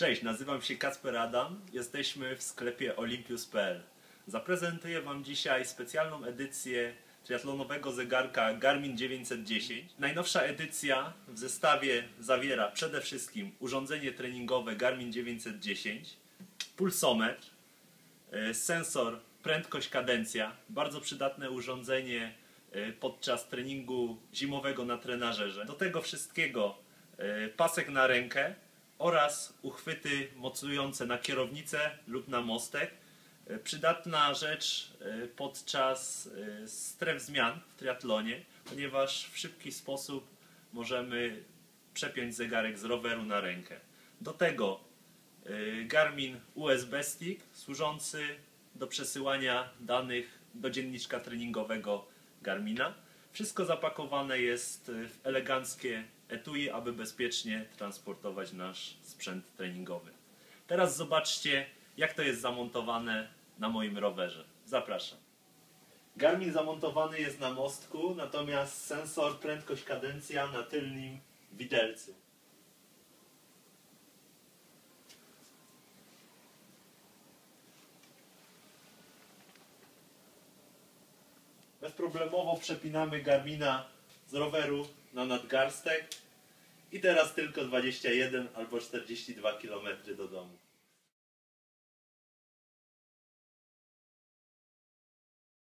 Cześć, nazywam się Kasper Adam. Jesteśmy w sklepie Olympus.pl. Zaprezentuję Wam dzisiaj specjalną edycję triatlonowego zegarka Garmin 910. Najnowsza edycja w zestawie zawiera przede wszystkim urządzenie treningowe Garmin 910, pulsometr, e, sensor prędkość kadencja, bardzo przydatne urządzenie e, podczas treningu zimowego na trenażerze. Do tego wszystkiego e, pasek na rękę oraz uchwyty mocujące na kierownicę lub na mostek. E, Przydatna rzecz e, podczas e, stref zmian w triatlonie, ponieważ w szybki sposób możemy przepiąć zegarek z roweru na rękę. Do tego Garmin USB Stick służący do przesyłania danych do dzienniczka treningowego Garmina. Wszystko zapakowane jest w eleganckie etui, aby bezpiecznie transportować nasz sprzęt treningowy. Teraz zobaczcie, jak to jest zamontowane na moim rowerze. Zapraszam. Garmin zamontowany jest na mostku, natomiast sensor prędkość kadencja na tylnym widelcu. Bezproblemowo przepinamy Garmina z roweru na nadgarstek i teraz tylko 21 albo 42 km do domu.